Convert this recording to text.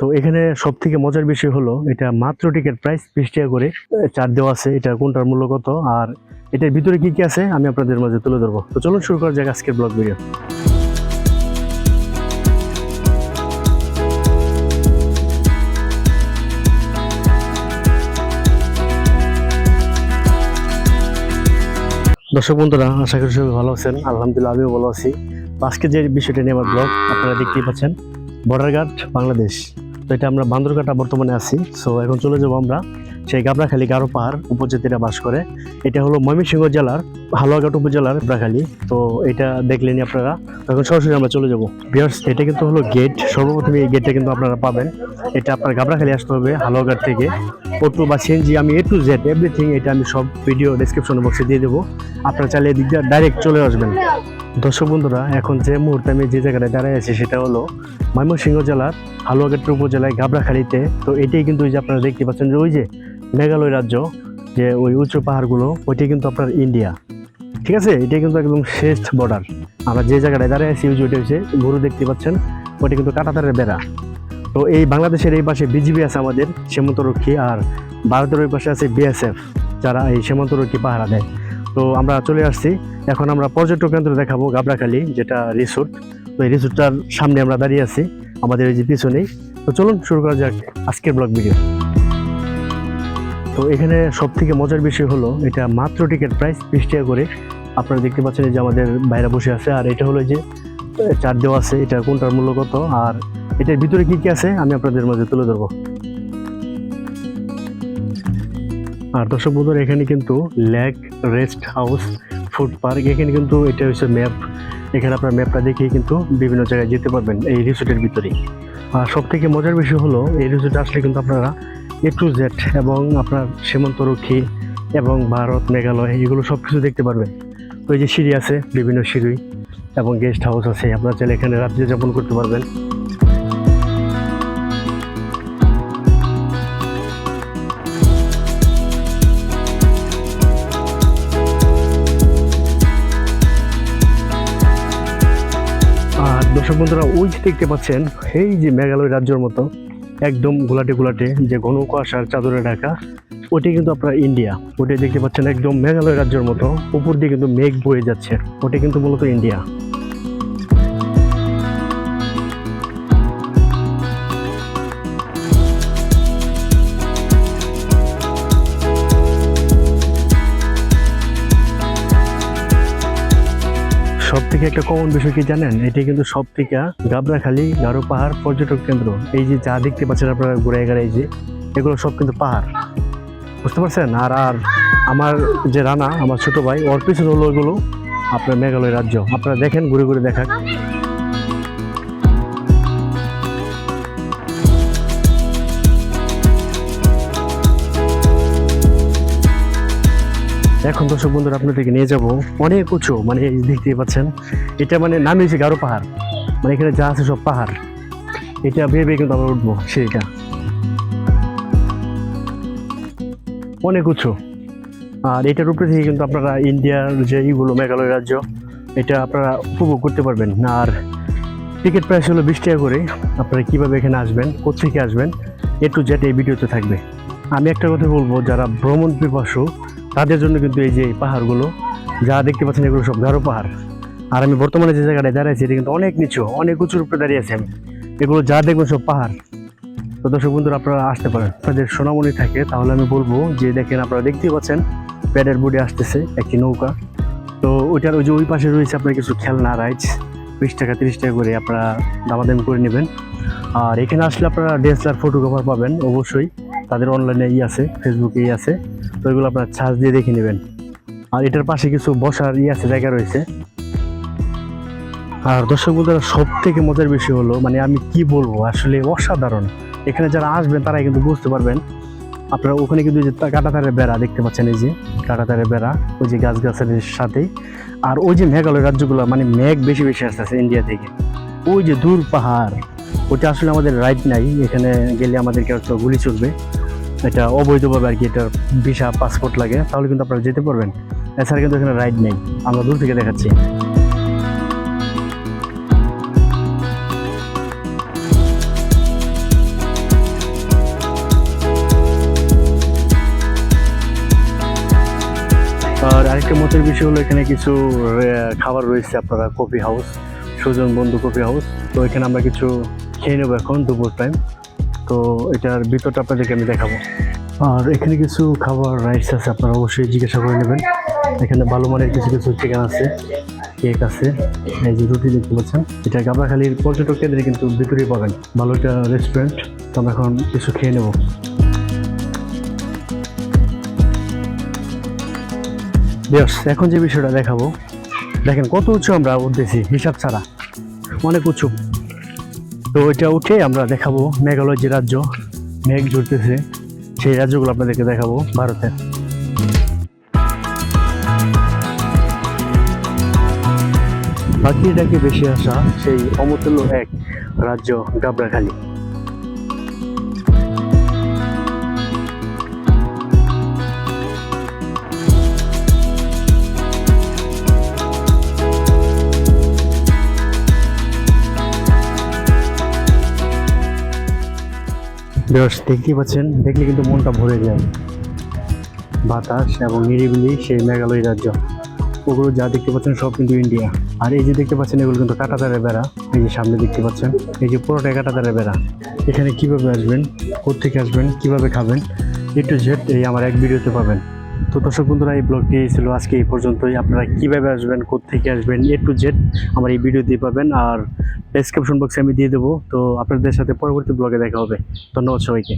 তো এখানে সব থেকে মজার বিষয় হলো, এটা মাত্র টিকিট প্রাইস বিশ টাকা করে চার দেওয়া আছে, এটা কোনটার মূল্য কত, আর এটার ভিতরে কি কি আছে আমি আপনাদের মাঝে তুলে ধরবো। তো চলুন শুরু করা যাক আজকের ব্লগ ভিডিও দর্শক বন্ধুরা, আশা করি সবাই ভালো আছেন, আলহামদুলিল্লাহ আমিও ভালো আছি। আজকে যে বিষয়টা নিয়ে আমার ব্লগ আপনারা দেখতেই পাচ্ছেন, বর্ডার গার্ড, বাংলাদেশ। তো এটা আমরা বান্দরঘাটা বর্তমানে আছি। সো এখন চলে যাব আমরা সেই গাবড়াখালী গারো পাহাড় উপজাতিরা বাস করে। এটা হলো ময়মনসিংহ জেলার হালুয়াঘাট উপজেলার গাবড়াখালী তো এটা দেখলেনি আপনারা। এখন সরাসরি আমরা চলে যাব। বিয়ার্স এটা কিন্তু হলো গেট সর্বপ্রথম এই গেটটা কিন্তু আপনারা পাবেন। এটা আপনার গাবড়াখালী আসতে হবে হালুয়াঘাট থেকে। অটো বা সিএনজি আমি এ টু জেড এভরিথিং এটা আমি সব ভিডিও ডিসক্রিপশন বক্সে দিয়ে দেবো। আপনারা চাইলে এদিক দিয়ে ডাইরেক্ট চলে আসবেন। দর্শক বন্ধুরা, এখন যে মুহূর্তে আমি যে জায়গাটায় দাঁড়ায় আছি সেটা হলো ময়মনসিংহ জেলার হালুয়াঘাট উপজেলায় গাবড়াখালীতে তো এটাই কিন্তু ওই যে আপনারা দেখতে পাচ্ছেন যে ওই যে মেঘালয় রাজ্য, যে ওই উঁচু পাহাড়গুলো, ওইটাই কিন্তু আপনার ইন্ডিয়া। ঠিক আছে? এটাই কিন্তু একদম শেষ বর্ডার আমরা যে জায়গাটায় দাঁড়ায় আছি, ওই যে ওইটা হচ্ছে গরু দেখতে পাচ্ছেন, ওইটা কিন্তু কাটাতারের বেড়া। তো এই বাংলাদেশের এই পাশে বিজিবি আছে আমাদের, সীমান্তরক্ষী, আর ভারতের ওই পাশে আছে বিএসএফ যারা এই সীমান্তরক্ষী পাহারা দেয়। তো আমরা চলে আসছি। এখন আমরা পর্যটক কেন্দ্র দেখাবো গাবড়াখালী যেটা রিসোর্ট তো এই রিসোর্টটার সামনে আমরা দাঁড়িয়ে আছি, আমাদের এই যে পিছনেই। তো চলুন শুরু করা যাক আজকের ব্লগ ভিডিও তো এখানে সব থেকে মজার বিষয় হলো, এটা মাত্র টিকিট প্রাইস বিশ টাকা করে। আপনারা দেখতে পাচ্ছেন যে আমাদের বাইরে বসে আছে, আর এটা হলো যে, চার দেওয়া আছে, এটা কোনটার মূল্য কত, আর এটার ভিতরে কি কি আছে, আমি আপনাদের মাঝে তুলে ধরবো। আর দর্শক বন্ধুরা, এখানে কিন্তু lake, rest house, food park, এখানে কিন্তু এটা হচ্ছে ম্যাপ। এখানে আপনার ম্যাপটা দেখেই কিন্তু বিভিন্ন জায়গায় যেতে পারবেন এই রিসোর্টের ভিতরে আর সব থেকে মজার বিষয় হলো, এই রিসোর্টে আসলে কিন্তু আপনারা এ টু জেড এবং আপনার সীমান্তরক্ষী এবং ভারত, মেঘালয় এগুলো সব কিছু দেখতে পারবেন। তো এই যে সিঁড়ি আছে, বিভিন্ন সিঁড়ি এবং গেস্ট হাউস আছে, আপনারা চাইলে এখানে রাত্রি যাপন করতে পারবেন। দর্শক বন্ধুরা, ওই যে দেখতে পাচ্ছেন, এই যে মেঘালয় রাজ্যের মতো, একদম গোলাটে গোলাটে যে ঘন কুয়াশার চাদরে ঢাকা, ওটি কিন্তু আপনার ইন্ডিয়া। ওটি দেখতে পাচ্ছেন একদম মেঘালয় রাজ্যের মতো, উপর দিয়ে কিন্তু মেঘ বয়ে যাচ্ছে। ওটি কিন্তু মূলত ইন্ডিয়া। থেকে একটা কমন বিষয় কি জানেন? এটি কিন্তু সব থেকে গাবড়াখালী গারো পাহাড় পর্যটক কেন্দ্র। এই যে যা দেখতে পাচ্ছেন আপনারা ঘুরে গেলে এই যে, এগুলো সব কিন্তু পাহাড়। বুঝতে পারছেন? আর আর আমার যে রানা, আমার ছোট ভাই, ওর পিছনে হলো ওইগুলো আপনার মেঘালয় রাজ্য। আপনারা দেখেন, ঘুরে ঘুরে দেখান এখন দর্শক বন্ধুরা আপনাদেরকে নিয়ে যাব অনেক উঁচু মানে এই যে দেখতেই পাচ্ছেন। এটা মানে নামে হচ্ছে গারো পাহাড়। মানে এখানে যা আছে সব পাহাড়। এটা ভেবে কিন্তু আমরা উঠবো, সেইটা। অনেক উঁচু। আর এটার উপরে থেকে কিন্তু আপনারা ইন্ডিয়ার যে ইগুলো মেঘালয় রাজ্য, এটা আপনারা উপভোগ করতে পারবেন। আর টিকিট প্রাইস হলো বিশ টাকা করে। আপনারা কীভাবে এখানে আসবেন কোথেকে আসবেন, এ টু জেড এই ভিডিওতে থাকবে। আমি একটা কথা বলব, যারা ভ্রমণ পিপাসু তাদের জন্য কিন্তু এই যে পাহাড়গুলো, যা দেখতে পাচ্ছেন এগুলো সব গারো পাহাড়। আর আমি বর্তমানে যে জায়গাটায় দাঁড়িয়েছি এটা কিন্তু অনেক নিচু, অনেক উঁচুর উপরে দাঁড়িয়ে আছি আমি। এগুলো যা দেখবেন সব পাহাড়। তো দর্শক বন্ধুরা, আপনারা আসতে পারেন। আপনাদের সোনামণি থাকে, তাহলে আমি বলব যে দেখেন, আপনারা দেখতেই পাচ্ছেন, প্যাডের বুডে আসতেছে, একটি নৌকা। তো ওইটার ওই যে ওই পাশে রয়েছে আপনার কিছু খেলনা রাইডস বিশ টাকা, তিরিশ টাকা করে আপনারা দামাদামি করে নেবেন। আর এখানে আসলে আপনারা ডিএসএলআর ফটোগ্রাফার পাবেন, অবশ্যই। তাদের অনলাইনে ই আছে ফেসবুকে ই আছে, তো এগুলো আপনার চার্জ দিয়ে দেখে নেবেন। আর এটার পাশে কিছু বসার ই আছে, জায়গা রয়েছে। আর দর্শক বন্ধুরা সব থেকে মজার বিষয় হলো মানে আমি কি বলব, আসলে অসাধারণ। এখানে যারা আসবেন, তারাই কিন্তু বুঝতে পারবেন। আপনারা ওখানে কিন্তু যে কাঁটাতারের বেড়া দেখতে পাচ্ছেন, এই যে কাঁটাতারের বেড়া, ওই যে গাছ গাছের সাথেই। আর ওই যে মেঘালয় রাজ্যগুলো মানে মেঘ বেশি বেশি আসতেছে ইন্ডিয়া থেকে। ওই যে দূর পাহাড় ওটা আসলে আমাদের রাইট নাই। এখানে গেলে আমাদেরকে একটা গুলি চলবে এটা অবৈধভাবে আর কি এটার ভিসা পাসপোর্ট লাগে, তাহলে কিন্তু আপনারা যেতে পারবেন। এছাড়া কিন্তু এখানে রাইড নেই। আমরা দূর থেকে দেখাচ্ছি। আর আরেকটা মতের বিষয় হলো, এখানে কিছু খাবার রয়েছে আপনারা কফি হাউস সুজন বন্ধু কফি হাউস তো এখানে আমরা কিছু খেয়ে নেব এখন দুপুর টাইম তো এটার ভিতরটা আপনাদেরকে আমি দেখাবো। আর এখানে কিছু খাবার রাইস আছে, আপনারা অবশ্যই জিজ্ঞাসা করে নেবেন। এখানে ভালো মানের কিছু কিছু চিকেন আছে কেক আছে, এই যে রুটি দেখতে পাচ্ছেন। এটা গাবড়াখালীর পর্যটক কেন্দ্রে কিন্তু ভিতরেই পাবেন। ভালো একটা রেস্টুরেন্ট তো আমরা এখন কিছু খেয়ে নেব। বেশ এখন যে বিষয়টা দেখাবো, দেখেন কত উঁচু আমরা উঠতেছি, হিসাব ছাড়া। অনেক উঁচু। তো ওইটা উঠে আমরা দেখাবো মেঘালয় যে রাজ্য, মেঘ ঝরতেছে, সেই রাজ্যগুলো আপনাদেরকে দেখাবো ভারতের। বাকি ডাকে বেশি আসা সেই অমতুল্য এক রাজ্য গাবড়াখালী বেশ দেখতেই পাচ্ছেন, দেখলে কিন্তু মনটা ভরে যায়। বাতাস এবং নিরিবিলি সেই মেঘালয় রাজ্য। ওগুলো যা দেখতে পাচ্ছেন সব কিন্তু ইন্ডিয়া আর এই যে দেখতে পাচ্ছেন, এগুলো কিন্তু কাটাতারের বেড়া। এই যে সামনে দেখতে পাচ্ছেন, এই যে পুরোটাই কাটাতারের বেড়া। এখানে কীভাবে আসবেন কোথেকে আসবেন, কীভাবে খাবেন, এ টু জেড এই আমার এক ভিডিওতে পাবেন। তো দর্শক বন্ধুরা, এই ব্লগটি ছিল আজকে, এই পর্যন্তই। আপনারা কীভাবে আসবেন কোথেকে আসবেন এ টু জেড আমার এই ভিডিও দিয়ে পাবেন। আর ডেসক্রিপশন বক্সে আমি দিয়ে দেবো। তো আপনাদের সাথে পরবর্তী ব্লগে দেখা হবে। ধন্যবাদ সবাইকে।